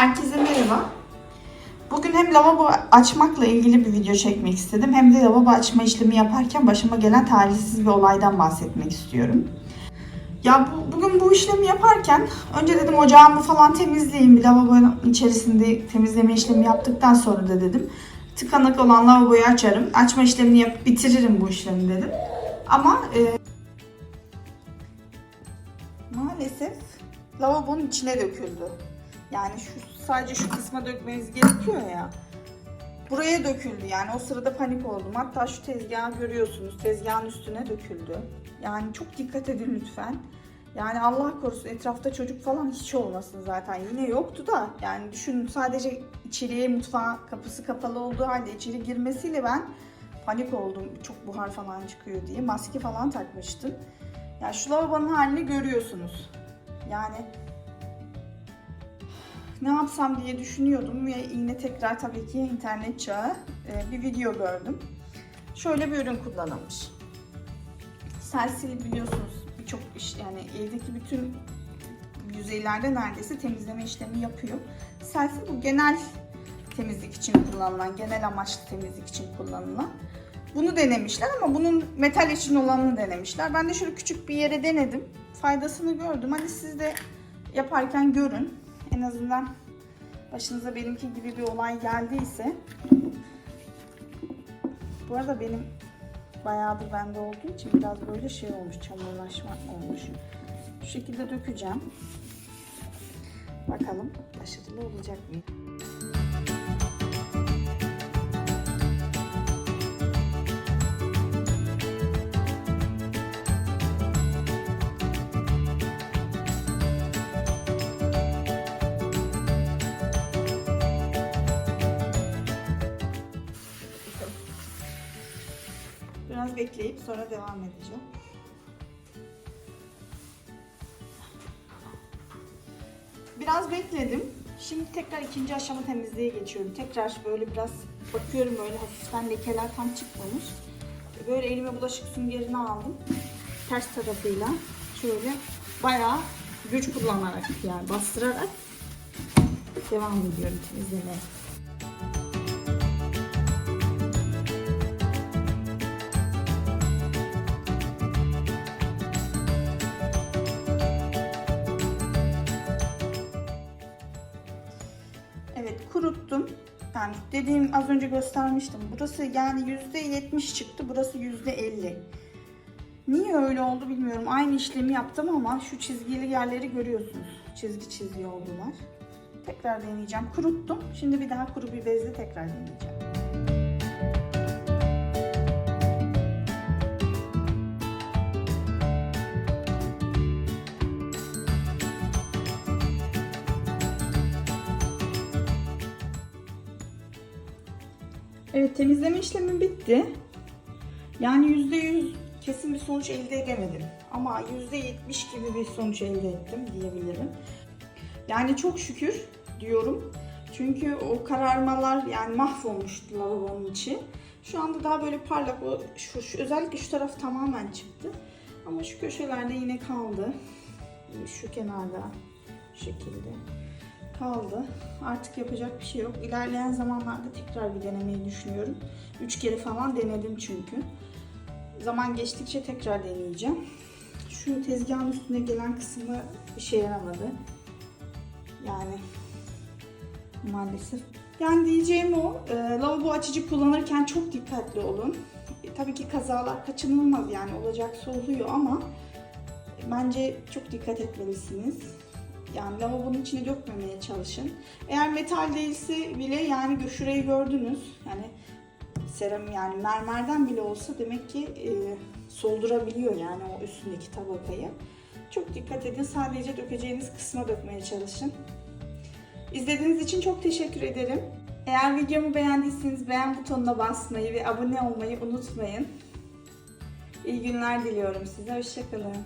Herkese merhaba. Bugün hem lavabo açmakla ilgili bir video çekmek istedim hem de lavabo açma işlemi yaparken başıma gelen talihsiz bir olaydan bahsetmek istiyorum. Ya bu, bugün bu işlemi yaparken önce dedim ocağımı falan temizleyeyim. Bir lavabonun içerisinde temizleme işlemi yaptıktan sonra da dedim tıkanık olan lavaboyu açarım. Açma işlemini yapıp bitiririm bu işlemi dedim. Ama e, maalesef lavabonun içine döküldü. Yani şu sadece şu kısma dökmeniz gerekiyor ya. Buraya döküldü yani o sırada panik oldum. Hatta şu tezgahı görüyorsunuz. Tezgahın üstüne döküldü. Yani çok dikkat edin lütfen. Yani Allah korusun etrafta çocuk falan hiç olmasın zaten. Yine yoktu da yani düşünün sadece içeriye mutfağa kapısı kapalı olduğu halde içeri girmesiyle ben panik oldum. Çok buhar falan çıkıyor diye. Maske falan takmıştım. Yani şu lavabonun halini görüyorsunuz. Yani ne yapsam diye düşünüyordum ve yine tekrar tabii ki internet çağı e, bir video gördüm. Şöyle bir ürün kullanılmış. Selsil biliyorsunuz birçok iş yani evdeki bütün yüzeylerde neredeyse temizleme işlemi yapıyor. Selsil bu genel temizlik için kullanılan, genel amaçlı temizlik için kullanılan. Bunu denemişler ama bunun metal için olanını denemişler. Ben de şöyle küçük bir yere denedim. Faydasını gördüm. Hadi siz de yaparken görün. En azından başınıza benimki gibi bir olay geldiyse. Bu arada benim bayağıdır bende olduğu için biraz böyle şey olmuş, çamurlaşma olmuş. Şu şekilde dökeceğim. Bakalım başarılı olacak mı? Biraz bekleyip sonra devam edeceğim. Biraz bekledim. Şimdi tekrar ikinci aşama temizliğe geçiyorum. Tekrar böyle biraz bakıyorum böyle hafiften lekeler tam çıkmamış. Böyle elime bulaşık süngerini aldım. Ters tarafıyla şöyle bayağı güç kullanarak yani bastırarak devam ediyorum temizlemeye. Kuruttum. Yani dediğim az önce göstermiştim. Burası yani %70 çıktı. Burası %50. Niye öyle oldu bilmiyorum. Aynı işlemi yaptım ama şu çizgili yerleri görüyorsunuz. Çizgi çiziyor oldular. Tekrar deneyeceğim. Kuruttum. Şimdi bir daha kuru bir bezle tekrar deneyeceğim. Evet temizleme işlemi bitti. Yani %100 kesin bir sonuç elde edemedim. Ama %70 gibi bir sonuç elde ettim diyebilirim. Yani çok şükür diyorum. Çünkü o kararmalar yani mahvolmuştu lavabonun içi. Şu anda daha böyle parlak o şu, şu özellikle şu taraf tamamen çıktı. Ama şu köşelerde yine kaldı. Şu kenarda şu şekilde kaldı. Artık yapacak bir şey yok. İlerleyen zamanlarda tekrar bir denemeyi düşünüyorum. Üç kere falan denedim çünkü. Zaman geçtikçe tekrar deneyeceğim. Şu tezgahın üstüne gelen kısmı bir şey yaramadı. Yani maalesef. Yani diyeceğim o, e, lavabo açıcı kullanırken çok dikkatli olun. E, tabii ki kazalar kaçınılmaz yani olacaksa oluyor ama bence çok dikkat etmelisiniz. Yani lavabonun içine dökmemeye çalışın. Eğer metal değilse bile yani şurayı gördünüz. Yani seram yani mermerden bile olsa demek ki e, soldurabiliyor yani o üstündeki tabakayı. Çok dikkat edin. Sadece dökeceğiniz kısma dökmeye çalışın. İzlediğiniz için çok teşekkür ederim. Eğer videomu beğendiyseniz beğen butonuna basmayı ve abone olmayı unutmayın. İyi günler diliyorum size. Hoşçakalın.